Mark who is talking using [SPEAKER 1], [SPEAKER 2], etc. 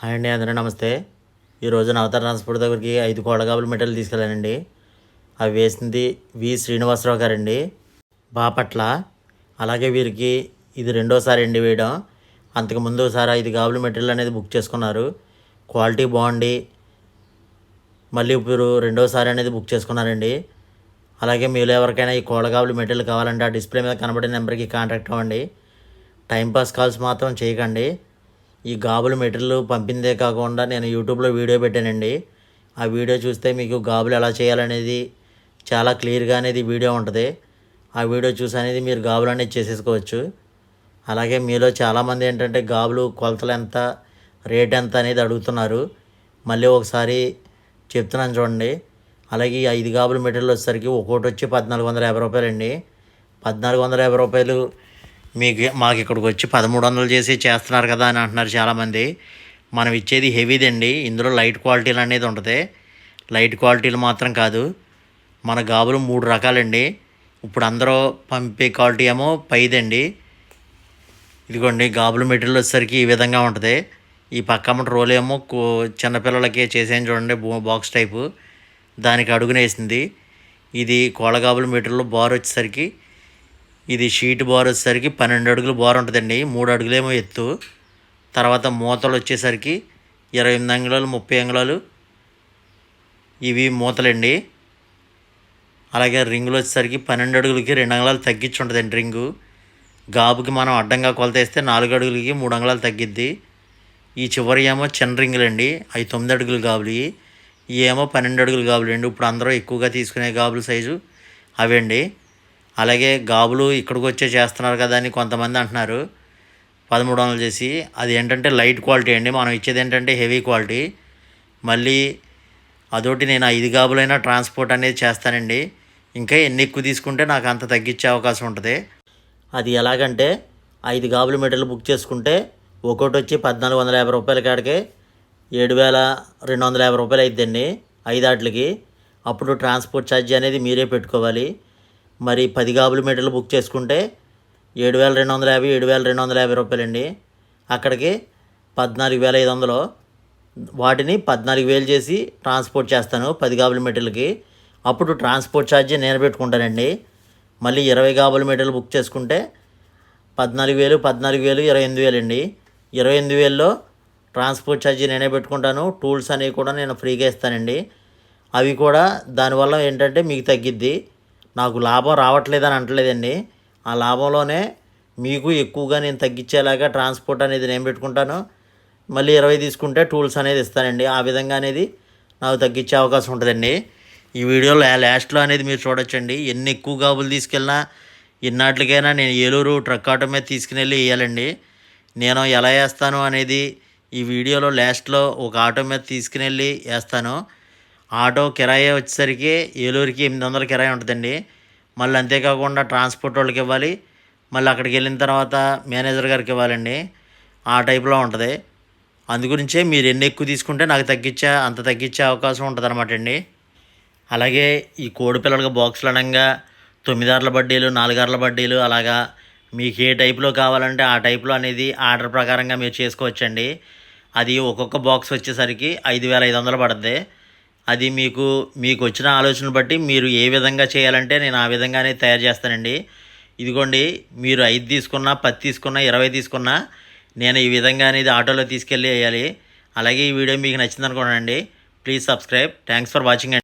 [SPEAKER 1] Hi అండి అందరూ నమస్తే. ఈరోజు నవతార ట్రాన్స్పోర్ట్ దగ్గరికి ఐదు కోడగాబుల మెటీరియల్ తీసుకెళ్ళానండి. అవి వేసింది వి శ్రీనివాసరావు గారండి. బాపట్ల. అలాగే వీరికి ఇది రెండోసారి అండి వేయడం. అంతకు ముందు ఒకసారి ఐదు గాబుల మెటీరియల్ అనేది బుక్ చేసుకున్నారు. క్వాలిటీ బాగుండి. మళ్ళీ ఇప్పుడు రెండోసారి అనేది బుక్ చేసుకున్నారండి. అలాగే మీరు ఎవరికైనా ఈ కోడగాబుల మెటీరియల్ కావాలంటే ఆ డిస్ప్లే మీద కనబడే నెంబర్కి కాంటాక్ట్ అవ్వండి. టైంపాస్ కాల్స్ మాత్రం చేయకండి. ఈ గాబుల మెటీరియల్ పంపిందే కాకుండా నేను యూట్యూబ్లో వీడియో పెట్టానండి. ఆ వీడియో చూస్తే మీకు గాబులు ఎలా చేయాలనేది చాలా క్లియర్గా అనేది వీడియో ఉంటుంది. ఆ వీడియో చూసి అనేది మీరు గాబులు అనేది చేసేసుకోవచ్చు. అలాగే మీలో చాలామంది ఏంటంటే గాబులు కొలతలు ఎంత రేట్ ఎంత అనేది అడుగుతున్నారు. మళ్ళీ ఒకసారి చెప్తున్నాను చూడండి. అలాగే ఈ ఐదు గాబుల మెటీరియల్ వచ్చేసరికి ఒక్కోటి వచ్చి పద్నాలుగు వందల యాభై రూపాయలండి. పద్నాలుగు వందల యాభై రూపాయలు మీకు మాకు ఇక్కడికి వచ్చి పదమూడు వందలు చేసి చేస్తున్నారు కదా అని అంటున్నారు చాలామంది. మనం ఇచ్చేది హెవీదండి ఇందులో లైట్ క్వాలిటీలు అనేది ఉంటుంది. లైట్ క్వాలిటీలు మాత్రం కాదు. మన గాబులు మూడు రకాలండి. ఇప్పుడు అందరూ పంపే క్వాలిటీ ఏమో పైదండి ఇదిగోండి గాబులు మెటీరియల్ వచ్చేసరికి ఈ విధంగా ఉంటుంది. ఈ పక్కమ్మట రోల్ ఏమో కో- చిన్నపిల్లలకి చేసేది చూడండి బో- బాక్స్ టైపు. దానికి అడుగునేసింది. ఇది కోళ్ళగాబుల మెటీరియల్ బార్ వచ్చేసరికి ఇది షీట్ బార్ వచ్చేసరికి పన్నెండు అడుగులు బోర్ ఉంటుందండి. మూడు అడుగులేమో ఎత్తు. తర్వాత మూతలు వచ్చేసరికి ఇరవై ఎనిమిది అంగుళాలు ముప్పై అంగుళాలు. ఇవి మూతలండి. అలాగే రింగులు వచ్చేసరికి పన్నెండు అడుగులకి రెండు అంగుళాలు తగ్గించి ఉంటుందండి రింగు. గాబుకి మనం అడ్డంగా కొలతేస్తే నాలుగు అడుగులకి మూడు అంగుళాలు తగ్గిద్ది. ఈ చివరి ఏమో చిన్న రింగులండి. అవి తొమ్మిది అడుగులు గాబులు. ఏమో పన్నెండు అడుగులు గాబులు అండి ఇప్పుడు అందరూ ఎక్కువగా తీసుకునే గాబుల సైజు అవండి. అలాగే గాబులు ఇక్కడికి వచ్చే చేస్తున్నారు కదా అని కొంతమంది అంటున్నారు. పదమూడు వందలు చేసి. అది ఏంటంటే లైట్ క్వాలిటీ అండి. మనం ఇచ్చేది ఏంటంటే హెవీ క్వాలిటీ. మళ్ళీ అదొకటి నేను ఐదు గాబులైనా ట్రాన్స్పోర్ట్ అనేది చేస్తానండి. ఇంకా ఎన్ని ఎక్కువ తీసుకుంటే నాకు అంత తగ్గించే అవకాశం ఉంటుంది. అది ఎలాగంటే ఐదు గాబులు మెటీరియల్ బుక్ చేసుకుంటే ఒకటి వచ్చి పద్నాలుగు వందల యాభై రూపాయల కాడికి ఏడు వేల రెండు వందల యాభై రూపాయలు అయిద్దండి ఐదు అప్పుడు ట్రాన్స్పోర్ట్ ఛార్జీ అనేది మీరే పెట్టుకోవాలి. మరి పది గాబుల మీటర్లు బుక్ చేసుకుంటే ఏడు వేల రెండు వందల యాభై ఏడు వేల రెండు వందల యాభై రూపాయలండి. అక్కడికి పద్నాలుగు వేల ఐదు వందలు. వాటిని పద్నాలుగు వేలు చేసి ట్రాన్స్పోర్ట్ చేస్తాను పది గాబుల మీటర్లకి. అప్పుడు ట్రాన్స్పోర్ట్ ఛార్జీ నేను పెట్టుకుంటానండి. మళ్ళీ ఇరవై గాబుల మీటర్లు బుక్ చేసుకుంటే పద్నాలుగు వేలు పద్నాలుగు వేలు ఇరవై ఎనిమిది వేలు అండి ఇరవై ఎనిమిది వేల్లో ట్రాన్స్పోర్ట్ ఛార్జీ నేనే పెట్టుకుంటాను. టూల్స్ అనేవి కూడా నేను ఫ్రీగా ఇస్తానండి. అవి కూడా దానివల్ల ఏంటంటే మీకు తగ్గిద్ది. నాకు లాభం రావట్లేదని అంటలేదండి. ఆ లాభంలోనే మీకు ఎక్కువగా నేను తగ్గించేలాగా ట్రాన్స్పోర్ట్ అనేది నేను పెట్టుకుంటాను. మళ్ళీ ఇరవై తీసుకుంటే టూల్స్ అనేది ఇస్తానండి. ఆ విధంగా అనేది నాకు తగ్గించే అవకాశం ఉంటుందండి. ఈ వీడియోలో లాస్ట్లో అనేది మీరు చూడొచ్చండి. ఎన్ని ఎక్కువ గాబులు తీసుకెళ్ళినా ఎన్నాటికైనా నేను ఏలూరు ట్రక్ ఆటో మీద తీసుకుని వెళ్ళి వేయాలండి. నేను ఎలా వేస్తాను అనేది ఈ వీడియోలో లాస్ట్లో ఒక ఆటో మీద తీసుకుని వెళ్ళి వేస్తాను. ఆటో కిరాయి వచ్చేసరికి ఏలూరుకి ఎనిమిది వందల కిరాయి ఉంటుందండి. మళ్ళీ అంతేకాకుండా ట్రాన్స్పోర్ట్ వాళ్ళకి ఇవ్వాలి. మళ్ళీ అక్కడికి వెళ్ళిన తర్వాత మేనేజర్ గారికి ఇవ్వాలండి. ఆ టైప్లో ఉంటుంది. అందుగురించే మీరు ఎన్ని ఎక్కువ తీసుకుంటే నాకు తగ్గించే అంత తగ్గించే అవకాశం ఉంటుంది అనమాట అండి. అలాగే ఈ కోడి పిల్లలకు బాక్సులు అనగా తొమ్మిదార్ల బడ్డీలు నాలుగార్ల బడ్డీలు అలాగా మీకు ఏ టైప్లో కావాలంటే ఆ టైప్లో అనేది ఆర్డర్ ప్రకారంగా మీరు చేసుకోవచ్చండి. అది ఒక్కొక్క బాక్స్ వచ్చేసరికి ఐదు వేల ఐదు వందలు పడుతుంది అది మీకు మీకు వచ్చిన ఆలోచన బట్టి మీరు ఏ విధంగా చేయాలంటే నేను ఆ విధంగానే తయారు చేస్తానండి. ఇదిగోండి మీరు ఐదు తీసుకున్నా పది తీసుకున్నా ఇరవై తీసుకున్నా నేను ఈ విధంగా అనేది ఆటోలో తీసుకెళ్ళి వేయాలి. అలాగే ఈ వీడియో మీకు నచ్చింది అనుకోనండి please subscribe. Thanks for watching